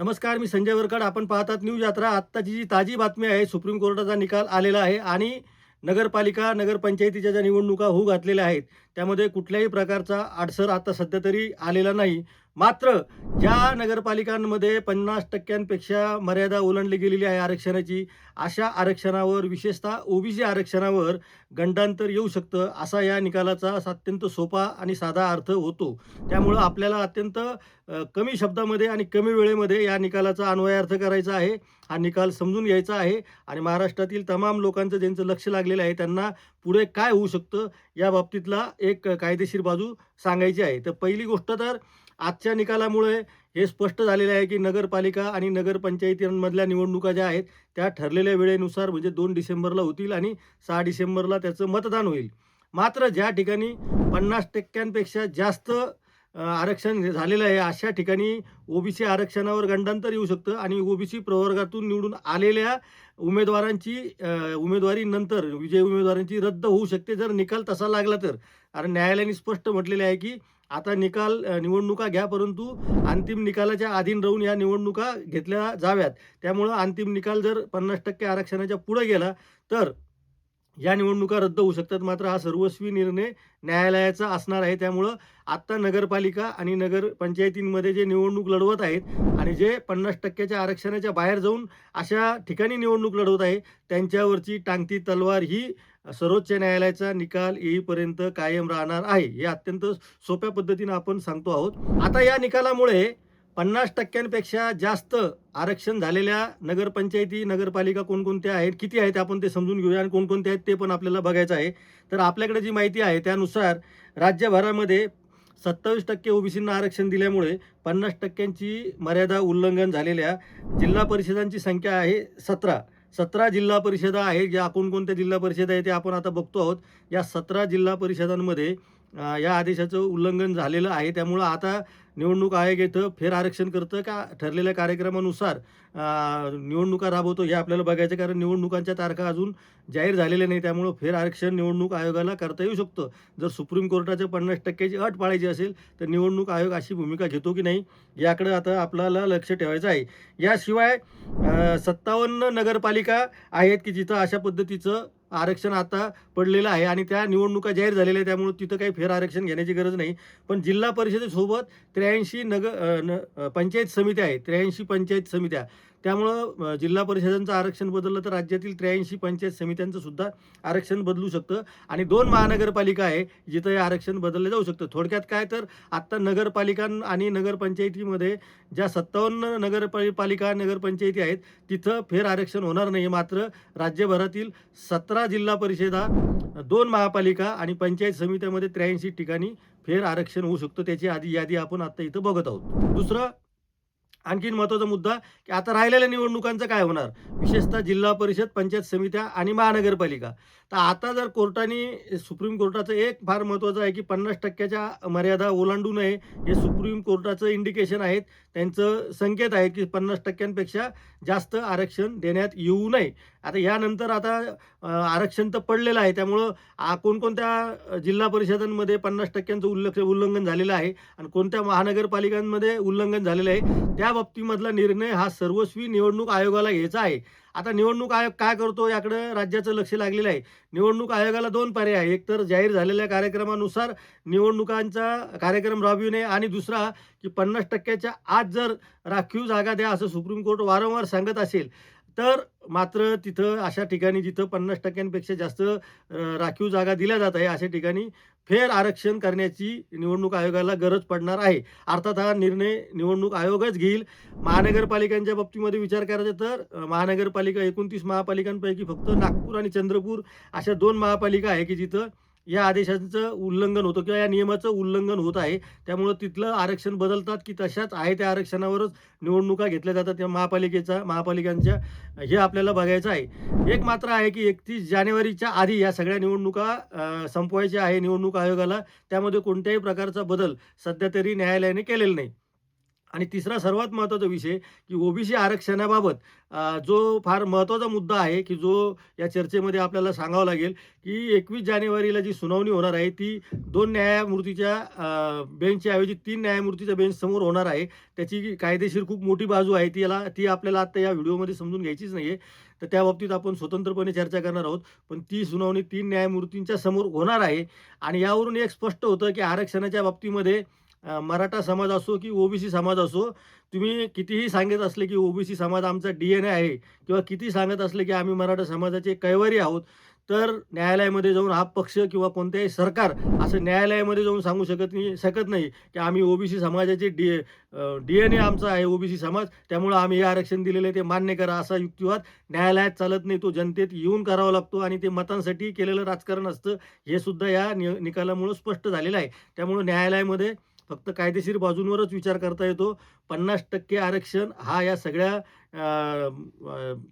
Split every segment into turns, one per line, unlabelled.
नमस्कार मी संजय वरकड. आपण पाहतात न्यूज यात्रा. आत्ताची जी ताजी बातमी आहे सुप्रीम कोर्टाचा निकाल आलेला आहे आणि नगरपालिका नगरपंचायतीच्या ज्या निवडणुका होऊ घातलेल्या आहेत त्यामध्ये कुठल्याही प्रकारचा अडसर आता सध्या तरी आलेला नाही. मात्र ज्या नगरपालिकांमध्ये पन्नास टक्क्यांपेक्षा मर्यादा ओलांडली गेलेली आहे आरक्षणाची अशा आरक्षणावर विशेषतः ओबीसी आरक्षणावर गंडांतर येऊ शकतं असा या निकालाचा अत्यंत सोपा आणि साधा अर्थ होतो. त्यामुळं आपल्याला अत्यंत कमी शब्दामध्ये आणि कमी वेळेमध्ये या निकालाचा अन्वयार्थ करायचा आहे. हा निकाल समजून घ्यायचा आहे आणि महाराष्ट्रातील तमाम लोकांचं ज्यांचं लक्ष लागलेलं आहे त्यांना पुढे काय होऊ शकतं या बाबतीतला एक कायदेशीर बाजू सांगायची आहे. तर पहिली गोष्ट तर आजच्या निकालामुळे हे स्पष्ट झालेलं आहे की नगरपालिका आणि नगरपंचायतींमधल्या निवडणुका ज्या आहेत त्या ठरलेल्या वेळेनुसार म्हणजे दोन डिसेंबरला होतील आणि सहा डिसेंबरला त्याचं मतदान होईल. मात्र ज्या ठिकाणी पन्नास टक्क्यांपेक्षा जास्त आरक्षण झालेलं आहे अशा ठिकाणी ओबीसी आरक्षणावर गंडांतर येऊ शकतं आणि ओबीसी प्रवर्गातून निवडून आलेल्या उमेदवारांची उमेदवारी नंतर विजयी उमेदवारांची रद्द होऊ शकते जर निकाल तसा लागला तर. कारण न्यायालयाने स्पष्ट म्हटलेले आहे की आता निकाल निवडणुका घ्या परंतु अंतिम निकालाच्या अधीन राहून या निवडणुका घेतल्या जाव्यात. त्यामुळं अंतिम निकाल जर पन्नास टक्के आरक्षणाच्या पुढे गेला तर या निवडणुका रद्द होऊ शकतात. मात्र हा सर्वस्वी निर्णय न्यायालयाचा असणार आहे. त्यामुळं आत्ता नगरपालिका आणि नगरपंचायतींमध्ये जे निवडणूक लढवत आहेत आणि जे पन्नास टक्क्याच्या आरक्षणाच्या बाहेर जाऊन अशा ठिकाणी निवडणूक लढवत आहे त्यांच्यावरची टांगती तलवार ही सर्वोच्च न्यायालयाचा निकाल येईपर्यंत कायम राहणार आहे हे अत्यंत सोप्या पद्धतीनं आपण सांगतो आहोत. आता या निकालामुळे पन्नास टक्क्यांपेक्षा जास्त आरक्षण झालेल्या नगरपंचायती नगरपालिका कोणकोणत्या आहेत किती आहेत आपण ते समजून घेऊया आणि कोणकोणत्या आहेत ते पण आपल्याला बघायचं आहे. तर आपल्याकडे जी माहिती आहे त्यानुसार राज्यभरामध्ये सत्तावीस टक्के ओबीसींना आरक्षण दिल्यामुळे पन्नास टक्क्यांची मर्यादा उल्लंघन झालेल्या जिल्हा परिषदांची संख्या आहे सतरा. सतरा जिल्हा परिषदा आहे ज्या कोणकोणत्या जिल्हा परिषदा आहे ते आपण आता बघतो आहोत. या सतरा जिल्हा परिषदांमध्ये या आदेशाचं उल्लंघन झालेलं आहे. त्यामुळं आता निवडणूक आयोग येतं फेर आरक्षण करतं का? ठरलेल्या कार्यक्रमानुसार निवडणुका राबवतो हे आपल्याला बघायचं कारण निवडणुकांच्या तारखा अजून जाहीर झालेल्या नाही त्यामुळं फेर आरक्षण निवडणूक आयोगाला करता येऊ शकतं. जर सुप्रीम कोर्टाच्या पन्नास टक्क्याची अट पाळायची असेल तर निवडणूक आयोग अशी भूमिका घेतो की नाही याकडे आता आपल्याला लक्ष ठेवायचं आहे. याशिवाय सत्तावन्न नगरपालिका आहेत की जिथं अशा पद्धतीचं आरक्षण आता पडलेलं आहे आणि त्या निवडणुका जाहीर झालेल्या आहेत त्यामुळे तिथं काही फेर आरक्षण घेण्याची गरज नाही. पण जिल्हा परिषदेसोबत त्र्याऐंशी नग न पंचायत समित्या आहेत त्र्याऐंशी पंचायत समित्या. त्यामुळं जिल्हा परिषदांचं आरक्षण बदललं तर राज्यातील त्र्याऐंशी पंचायत समित्यांचं सुद्धा आरक्षण बदलू शकतं. आणि दोन महानगरपालिका आहे जिथं हे आरक्षण बदललं जाऊ शकतं. थोडक्यात काय तर आत्ता नगरपालिका आणि नगरपंचायतीमध्ये ज्या सत्तावन्न नगरपालिका नगरपंचायती आहेत तिथं फेर आरक्षण होणार नाही. मात्र राज्यभरातील सतरा जिल्हा परिषदा दोन महापालिका आणि पंचायत समित्यामध्ये त्र्याऐंशी ठिकाणी फेर आरक्षण होऊ शकतं. त्याची आधी यादी आपण आता इथं बघत आहोत. दुसरं आणखीन महत्त्वाचा मुद्दा की आता राहिलेल्या निवडणुकांचं काय होणार? विशेषतः जिल्हा परिषद पंचायत समित्या आणि महानगरपालिका. तर आता जर कोर्टाने सुप्रीम कोर्टाचं एक फार महत्त्वाचं आहे की पन्नास टक्क्याच्या मर्यादा ओलांडू नये हे सुप्रीम कोर्टाचं इंडिकेशन आहेत. त्यांचं संकेत आहे की पन्नास टक्क्यांपेक्षा जास्त आरक्षण देण्यात येऊ नये. आता यानंतर आता आरक्षण तर पडलेलं आहे. त्यामुळं आ, कोणकोणत्या जिल्हा परिषदांमध्ये पन्नास टक्क्यांचं उल्लेख उल्लंघन झालेलं आहे आणि कोणत्या महानगरपालिकांमध्ये उल्लंघन झालेलं आहे त्या बाबतीमधला निर्णय हा सर्वस्वी निवडणूक आयोगाला घ्यायचा आहे. आता निवडणूक आयोग काय करतो याकडं राज्याचं लक्ष लागलेलं आहे. निवडणूक आयोगाला दोन पर्याय आहे एक तर जाहीर झालेल्या कार्यक्रमानुसार निवडणुकांचा कार्यक्रम राबविणे आणि दुसरा की पन्नास टक्क्याच्या आत जर राखीव जागा द्या असं सुप्रीम कोर्ट वारंवार सांगत असेल तर मात्र तिथं अशा ठिकाणी जिथं पन्नास टक्क्यांपेक्षा जास्त राखीव जागा दिल्या जात आहे अशा ठिकाणी फेर आरक्षण करण्याची निवडणूक आयोगाला गरज पडणार आहे. अर्थात हा निर्णय निवडणूक आयोगच घेईल. महानगरपालिकांच्या बाबतीमध्ये विचार करायचा तर महानगरपालिका एकोणतीस महापालिकांपैकी फक्त नागपूर आणि चंद्रपूर अशा दोन महापालिका आहे की जिथं या आदेशांचं उल्लंघन होतं किंवा या नियमाचं उल्लंघन होत आहे. त्यामुळं तिथलं आरक्षण बदलतात की तशाच आहे त्या आरक्षणावरच निवडणुका घेतल्या जातात त्या महापालिकेचा महापालिकांच्या. हे आपल्याला बघायचं आहे. एक मात्र आहे की एकतीस जानेवारीच्या आधी या सगळ्या निवडणुका संपवायच्या आहे निवडणूक आयोगाला. त्यामध्ये कोणत्याही प्रकारचा बदल सध्या तरी न्यायालयाने केलेला नाही. आणि तिसरा सर्वात महत्त्वाचा विषय की ओबीसी आरक्षणाबाबत जो फार महत्त्वाचा मुद्दा आहे की जो या चर्चेमध्ये आपल्याला सांगावं लागेल की एकवीस जानेवारीला जी सुनावणी होणार आहे ती दोन न्यायमूर्तीच्या बेंचच्या ऐवजी तीन न्यायमूर्तीच्या बेंचसमोर होणार आहे. त्याची कायदेशीर खूप मोठी बाजू आहे ती याला ती आपल्याला आत्ता या व्हिडिओमध्ये समजून घ्यायचीच नाही आहे तर त्या बाबतीत आपण स्वतंत्रपणे चर्चा करणार आहोत. पण ती सुनावणी तीन न्यायमूर्तींच्या समोर होणार आहे. आणि यावरून एक स्पष्ट होतं की आरक्षणाच्या बाबतीमध्ये मराठा समाज असो की ओबीसी समाज असो तुम्ही कितीही सांगत असले की ओबीसी समाज आमचा डी एन ए आहे किंवा किती सांगत असले की आम्ही मराठा समाजाचे कैवारी आहोत तर न्यायालयामध्ये जाऊन हा पक्ष किंवा कोणत्याही सरकार असं न्यायालयामध्ये जाऊन सांगू शकत नाही शकत नाही की आम्ही ओबीसी समाजाचे डी डी एन ए आमचा आहे ओबीसी समाज त्यामुळं आम्ही हे आरक्षण दिलेलं आहे ते मान्य करा असा युक्तिवाद न्यायालयात चालत नाही तो जनतेत येऊन करावा लागतो आणि ते मतांसाठी केलेलं राजकारण असतं हे सुद्धा या नि निकालामुळं स्पष्ट झालेलं आहे. त्यामुळं न्यायालयामध्ये फक्त कायदेशीर बाजूंवरच विचार करता येतो. पन्नास टक्के आरक्षण हा या सगळ्या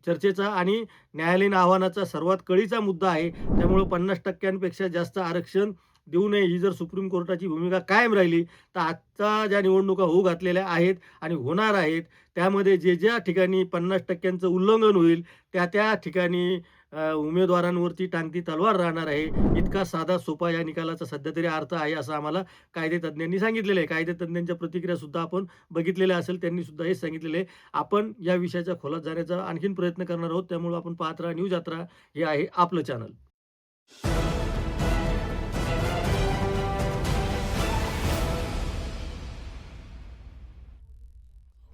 चर्चेचा आणि न्यायालयीन आव्हानाचा सर्वात कळीचा मुद्दा आहे. त्यामुळं पन्नास टक्क्यांपेक्षा जास्त आरक्षण देऊ नये ही जर सुप्रीम कोर्टाची भूमिका कायम राहिली तर आजच्या ज्या निवडणुका होऊ घातलेल्या आहेत आणि होणार आहेत त्यामध्ये जे ज्या ठिकाणी पन्नास टक्क्यांचं उल्लंघन होईल त्या त्या ठिकाणी उमेदवारांवरती टांगती तलवार राहणार आहे. इतका साधा सोपा या निकालाचा सध्या तरी अर्थ आहे असं आम्हाला कायदेतज्ञांनी सांगितलेलं आहे. कायदेतज्ञांच्या प्रतिक्रिया सुद्धा आपण बघितलेल्या असेल त्यांनी सुद्धा हेच सांगितलेलं आहे. आपण या विषयाच्या खोलात जाण्याचा आणखीन प्रयत्न करणार आहोत. त्यामुळे आपण पाहत राहा न्यूज यात्रा हे आहे आपलं चॅनल.